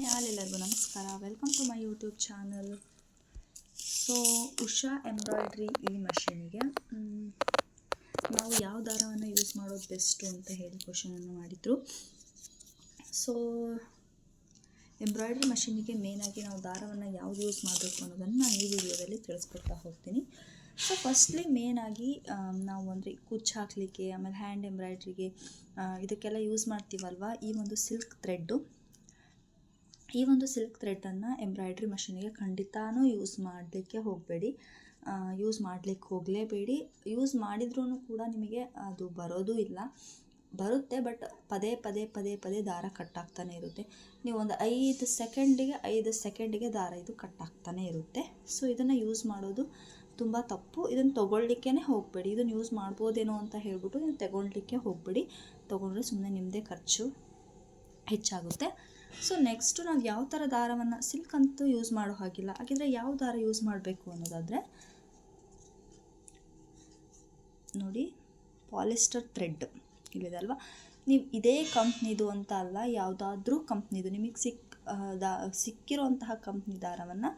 ಎಲ್ಲರಿಗೂ ನಮಸ್ಕಾರ. Welcome to my YouTube channel so Usha embroidery ಈ ಮಷೀನಿಗೆ. ನಾವು ಯಾವ ದಾರವನ್ನು ಯೂಸ್ ಮಾಡೋದು ಬೆಸ್ಟು ಅಂತ ಹೇಳಿ ಕ್ವಶನನ್ನು ಮಾಡಿದರು. ಸೊ ಎಂಬ್ರಾಯ್ಡ್ರಿ ಮಷೀನಿಗೆ ಮೇನಾಗಿ ನಾವು ದಾರವನ್ನು ಯಾವ್ದು ಯೂಸ್ ಮಾಡಬೇಕು ಅನ್ನೋದನ್ನು ನಾನು ಈ ವಿಡಿಯೋದಲ್ಲಿ ತಿಳಿಸ್ಕೊಡ್ತಾ ಹೋಗ್ತೀನಿ. ಸೊ ಫಸ್ಟ್ಲಿ ಮೇನಾಗಿ ನಾವು ಅಂದರೆ ಕುಚ್ಚು ಹಾಕಲಿಕ್ಕೆ, ಆಮೇಲೆ ಹ್ಯಾಂಡ್ ಎಂಬ್ರಾಯ್ಡ್ರಿಗೆ ಇದಕ್ಕೆಲ್ಲ ಯೂಸ್ ಮಾಡ್ತೀವಲ್ವ? ಈ ಒಂದು ಸಿಲ್ಕ್ ಥ್ರೆಡ್ಡು ಈ ಒಂದು ಸಿಲ್ಕ್ ಥ್ರೆಡನ್ನು ಎಂಬ್ರಾಯ್ಡ್ರಿ ಮಷಿನಿಗೆ ಖಂಡಿತಾನೂ ಯೂಸ್ ಮಾಡಲಿಕ್ಕೆ ಹೋಗಬೇಡಿ. ಯೂಸ್ ಮಾಡಲಿಕ್ಕೆ ಹೋಗಲೇಬೇಡಿ. ಯೂಸ್ ಮಾಡಿದ್ರೂ ಕೂಡ ನಿಮಗೆ ಅದು ಬರೋದು ಇಲ್ಲ. ಬರುತ್ತೆ ಬಟ್ ಪದೇ ಪದೇ ಪದೇ ಪದೇ ದಾರ ಕಟ್ಟಾಗ್ತಾನೆ ಇರುತ್ತೆ. ನೀವು ಒಂದು ಐದು ಸೆಕೆಂಡಿಗೆ ಐದು ಸೆಕೆಂಡಿಗೆ ದಾರ ಇದು ಕಟ್ಟಾಗ್ತಾನೆ ಇರುತ್ತೆ. ಸೊ ಇದನ್ನು ಯೂಸ್ ಮಾಡೋದು ತುಂಬ ತಪ್ಪು. ಇದನ್ನು ತೊಗೊಳ್ಲಿಕ್ಕೇ ಹೋಗಬೇಡಿ. ಇದನ್ನು ಯೂಸ್ ಮಾಡ್ಬೋದೇನೋ ಅಂತ ಹೇಳ್ಬಿಟ್ಟು ನೀವು ತಗೊಳ್ಲಿಕ್ಕೆ ಹೋಗಬೇಡಿ. ತೊಗೊಂಡ್ರೆ ಸುಮ್ಮನೆ ನಿಮ್ಮದೇ ಖರ್ಚು ಹೆಚ್ಚಾಗುತ್ತೆ. ಸೊ ನೆಕ್ಸ್ಟು ನಾವು ಯಾವ ಥರ ದಾರವನ್ನು ಸಿಲ್ಕ್ ಅಂತೂ ಯೂಸ್ ಮಾಡೋ ಹಾಗಿಲ್ಲ. ಹಾಗಿದ್ರೆ ಯಾವ ದಾರ ಯೂಸ್ ಮಾಡಬೇಕು ಅನ್ನೋದಾದರೆ, ನೋಡಿ ಪಾಲಿಸ್ಟರ್ ಥ್ರೆಡ್ ಇಲ್ಲಿದೆ ಅಲ್ವಾ? ನೀವು ಇದೇ ಕಂಪ್ನಿದು ಅಂತ ಅಲ್ಲ, ಯಾವುದಾದ್ರೂ ಕಂಪ್ನಿದು ನಿಮಗೆ ಸಿಕ್ ದಾ ಸಿಕ್ಕಿರೋಂತಹ ಕಂಪ್ನಿ ದಾರವನ್ನು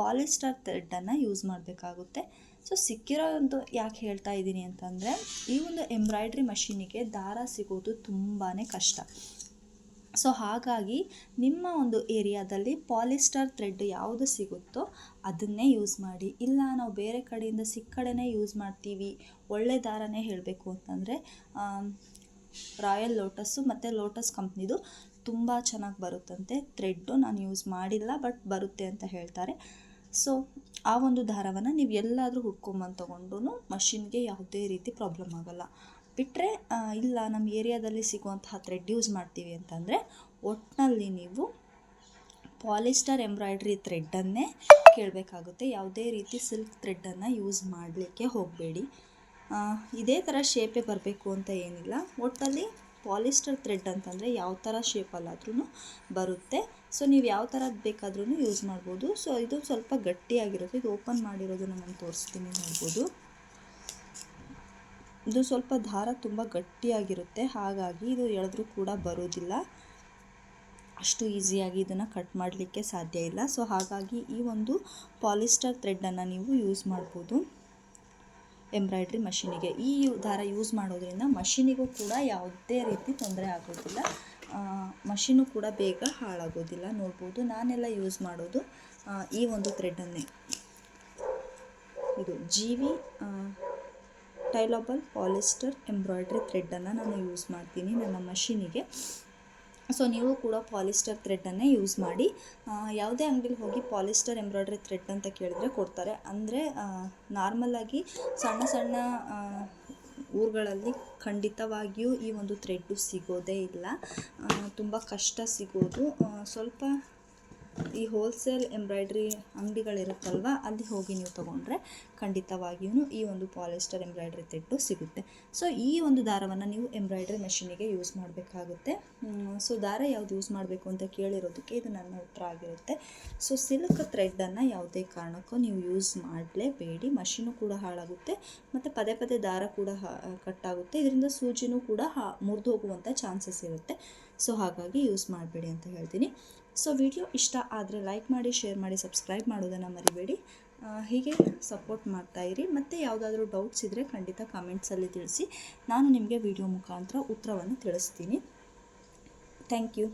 ಪಾಲಿಸ್ಟರ್ ಥ್ರೆಡ್ಡನ್ನು ಯೂಸ್ ಮಾಡಬೇಕಾಗುತ್ತೆ. ಸೊ ಸಿಕ್ಕಿರೋ ಒಂದು ಯಾಕೆ ಹೇಳ್ತಾ ಇದ್ದೀನಿ ಅಂತಂದರೆ, ಈ ಒಂದು ಎಂಬ್ರಾಯ್ಡ್ರಿ ಮಷೀನಿಗೆ ದಾರ ಸಿಗೋದು ತುಂಬಾ ಕಷ್ಟ. ಸೊ ಹಾಗಾಗಿ ನಿಮ್ಮ ಒಂದು ಏರಿಯಾದಲ್ಲಿ ಪಾಲಿಸ್ಟರ್ ಥ್ರೆಡ್ ಯಾವುದು ಸಿಗುತ್ತೋ ಅದನ್ನೇ ಯೂಸ್ ಮಾಡಿ. ಇಲ್ಲ ನಾವು ಬೇರೆ ಕಡೆಯಿಂದ ಸಿಕ್ಕಡೆನೇ ಯೂಸ್ ಮಾಡ್ತೀವಿ, ಒಳ್ಳೆ ದಾರನೇ ಹೇಳಬೇಕು ಅಂತಂದರೆ ರಾಯಲ್ ಲೋಟಸ್ಸು ಮತ್ತು ಲೋಟಸ್ ಕಂಪ್ನಿದು ತುಂಬ ಚೆನ್ನಾಗಿ ಬರುತ್ತಂತೆ. ಥ್ರೆಡ್ಡು ನಾನು ಯೂಸ್ ಮಾಡಿಲ್ಲ, ಬಟ್ ಬರುತ್ತೆ ಅಂತ ಹೇಳ್ತಾರೆ. ಸೊ, ಆ ಒಂದು ದಾರವನ್ನು ನೀವು ಎಲ್ಲಾದರೂ ಹುಡ್ಕೊಂಬಂದು ತೊಗೊಂಡು ಮಷಿನ್ಗೆ ಯಾವುದೇ ರೀತಿ ಪ್ರಾಬ್ಲಮ್ ಆಗೋಲ್ಲ. ಬಿಟ್ಟರೆ ಇಲ್ಲ ನಮ್ಮ ಏರಿಯಾದಲ್ಲಿ ಸಿಗುವಂತಹ ಥ್ರೆಡ್ ಯೂಸ್ ಮಾಡ್ತೀವಿ ಅಂತಂದರೆ ಒಟ್ಟಿನಲ್ಲಿ ನೀವು ಪಾಲಿಸ್ಟರ್ ಎಂಬ್ರಾಯ್ಡ್ರಿ ಥ್ರೆಡ್ಡನ್ನೇ ಕೇಳಬೇಕಾಗುತ್ತೆ. ಯಾವುದೇ ರೀತಿ ಸಿಲ್ಕ್ ಥ್ರೆಡ್ಡನ್ನು ಯೂಸ್ ಮಾಡಲಿಕ್ಕೆ ಹೋಗಬೇಡಿ. ಇದೇ ಥರ ಶೇಪೇ ಬರಬೇಕು ಅಂತ ಏನಿಲ್ಲ. ಒಟ್ಟಲ್ಲಿ ಪಾಲಿಸ್ಟರ್ ಥ್ರೆಡ್ ಅಂತಂದರೆ ಯಾವ ಥರ ಶೇಪಲ್ಲಾದ್ರೂ ಬರುತ್ತೆ. ಸೊ ನೀವು ಯಾವ ಥರದ್ದು ಬೇಕಾದ್ರೂ ಯೂಸ್ ಮಾಡ್ಬೋದು. ಸೊ ಇದು ಸ್ವಲ್ಪ ಗಟ್ಟಿಯಾಗಿರುತ್ತೆ. ಇದು ಓಪನ್ ಮಾಡಿರೋದನ್ನು ನಾನು ತೋರಿಸ್ತೀನಿ ನೋಡ್ಬೋದು. ಇದು ಸ್ವಲ್ಪ ದಾರ ತುಂಬ ಗಟ್ಟಿಯಾಗಿರುತ್ತೆ, ಹಾಗಾಗಿ ಇದು ಎಳೆದ್ರೂ ಕೂಡ ಬರೋದಿಲ್ಲ. ಅಷ್ಟು ಈಸಿಯಾಗಿ ಇದನ್ನು ಕಟ್ ಮಾಡಲಿಕ್ಕೆ ಸಾಧ್ಯ ಇಲ್ಲ. ಸೊ ಹಾಗಾಗಿ ಈ ಒಂದು ಪಾಲಿಸ್ಟರ್ ಥ್ರೆಡ್ಡನ್ನು ನೀವು ಯೂಸ್ ಮಾಡ್ಬೋದು. ಎಂಬ್ರಾಯ್ಡ್ರಿ ಮಷೀನಿಗೆ. ಈ ದಾರ ಯೂಸ್ ಮಾಡೋದ್ರಿಂದ ಮಷಿನಿಗೂ ಕೂಡ ಯಾವುದೇ ರೀತಿ ತೊಂದರೆ ಆಗೋದಿಲ್ಲ. ಮಷೀನು ಕೂಡ ಬೇಗ ಹಾಳಾಗೋದಿಲ್ಲ. ನೋಡ್ಬೋದು. ನಾನೆಲ್ಲ ಯೂಸ್ ಮಾಡೋದು ಈ ಒಂದು ಥ್ರೆಡ್ಡನ್ನೇ ಇದು ಜಿ ವಿ ಟೈಲಬಲ್ ಪಾಲಿಸ್ಟರ್ ಎಂಬ್ರಾಯ್ಡ್ರಿ ಥ್ರೆಡ್ಡನ್ನು ನಾನು ಯೂಸ್ ಮಾಡ್ತೀನಿ ನನ್ನ ಮಷೀನಿಗೆ ಸೊ ನೀವು ಕೂಡ ಪಾಲಿಸ್ಟರ್ ಥ್ರೆಡ್ಡನ್ನೇ ಯೂಸ್ ಮಾಡಿ. ಯಾವುದೇ ಅಂಗಡಿಲಿ ಹೋಗಿ ಪಾಲಿಸ್ಟರ್ ಎಂಬ್ರಾಯ್ಡ್ರಿ ಥ್ರೆಡ್ ಅಂತ ಕೇಳಿದ್ರೆ ಕೊಡ್ತಾರೆ. ಅಂದರೆ ನಾರ್ಮಲಾಗಿ ಸಣ್ಣ ಸಣ್ಣ ಊರುಗಳಲ್ಲಿ ಖಂಡಿತವಾಗಿಯೂ ಈ ಒಂದು ಥ್ರೆಡ್ಡು ಸಿಗೋದೇ ಇಲ್ಲ. ತುಂಬ ಕಷ್ಟ ಸಿಗೋದು. ಸ್ವಲ್ಪ ಈ ಹೋಲ್ಸೇಲ್ ಎಂಬ್ರಾಯ್ಡ್ರಿ ಅಂಗಡಿಗಳಿರುತ್ತಲ್ವ, ಅಲ್ಲಿ ಹೋಗಿ ನೀವು ತೊಗೊಂಡ್ರೆ ಖಂಡಿತವಾಗಿಯೂ ಈ ಒಂದು ಪಾಲಿಸ್ಟರ್ ಎಂಬ್ರಾಯ್ಡ್ರಿ ತೆಟ್ಟು ಸಿಗುತ್ತೆ. ಸೊ ಈ ಒಂದು ದಾರವನ್ನು ನೀವು ಎಂಬ್ರಾಯ್ಡ್ರಿ ಮೆಷಿನಿಗೆ ಯೂಸ್ ಮಾಡಬೇಕಾಗುತ್ತೆ. ಸೊ ದಾರ ಯಾವ್ದು ಯೂಸ್ ಮಾಡಬೇಕು ಅಂತ ಕೇಳಿರೋದಕ್ಕೆ ಇದು ನನ್ನ ಉತ್ತರ ಆಗಿರುತ್ತೆ. ಸೊ ಸಿಲ್ಕ್ ಥ್ರೆಡ್ಡನ್ನು ಯಾವುದೇ ಕಾರಣಕ್ಕೂ ನೀವು ಯೂಸ್ ಮಾಡಲೇಬೇಡಿ. ಮಷೀನು ಕೂಡ ಹಾಳಾಗುತ್ತೆ, ಮತ್ತು ಪದೇ ಪದೇ ದಾರ ಕೂಡ ಕಟ್ಟಾಗುತ್ತೆ. ಇದರಿಂದ ಸೂಜಿನೂ ಕೂಡ ಹಾ, ಮುರಿದು ಹೋಗುವಂಥ ಚಾನ್ಸಸ್ ಇರುತ್ತೆ. ಸೊ ಹಾಗಾಗಿ ಯೂಸ್ ಮಾಡಬೇಡಿ ಅಂತ ಹೇಳ್ತೀನಿ. ಸೊ ವಿಡಿಯೋ ಇಷ್ಟ ಆದರೆ ಲೈಕ್ ಮಾಡಿ, ಶೇರ್ ಮಾಡಿ, ಸಬ್ಸ್ಕ್ರೈಬ್ ಮಾಡೋದನ್ನು ಮರಿಬೇಡಿ. ಹೀಗೆ ಸಪೋರ್ಟ್ ಮಾಡ್ತಾಯಿರಿ ಮತ್ತು ಯಾವುದಾದ್ರೂ ಡೌಟ್ಸ್ ಇದ್ದರೆ ಖಂಡಿತ ಕಾಮೆಂಟ್ಸಲ್ಲಿ ತಿಳಿಸಿ. ನಾನು ನಿಮಗೆ ವಿಡಿಯೋ ಮುಖಾಂತರ ಉತ್ತರವನ್ನು ತಿಳಿಸ್ತೀನಿ. Thank you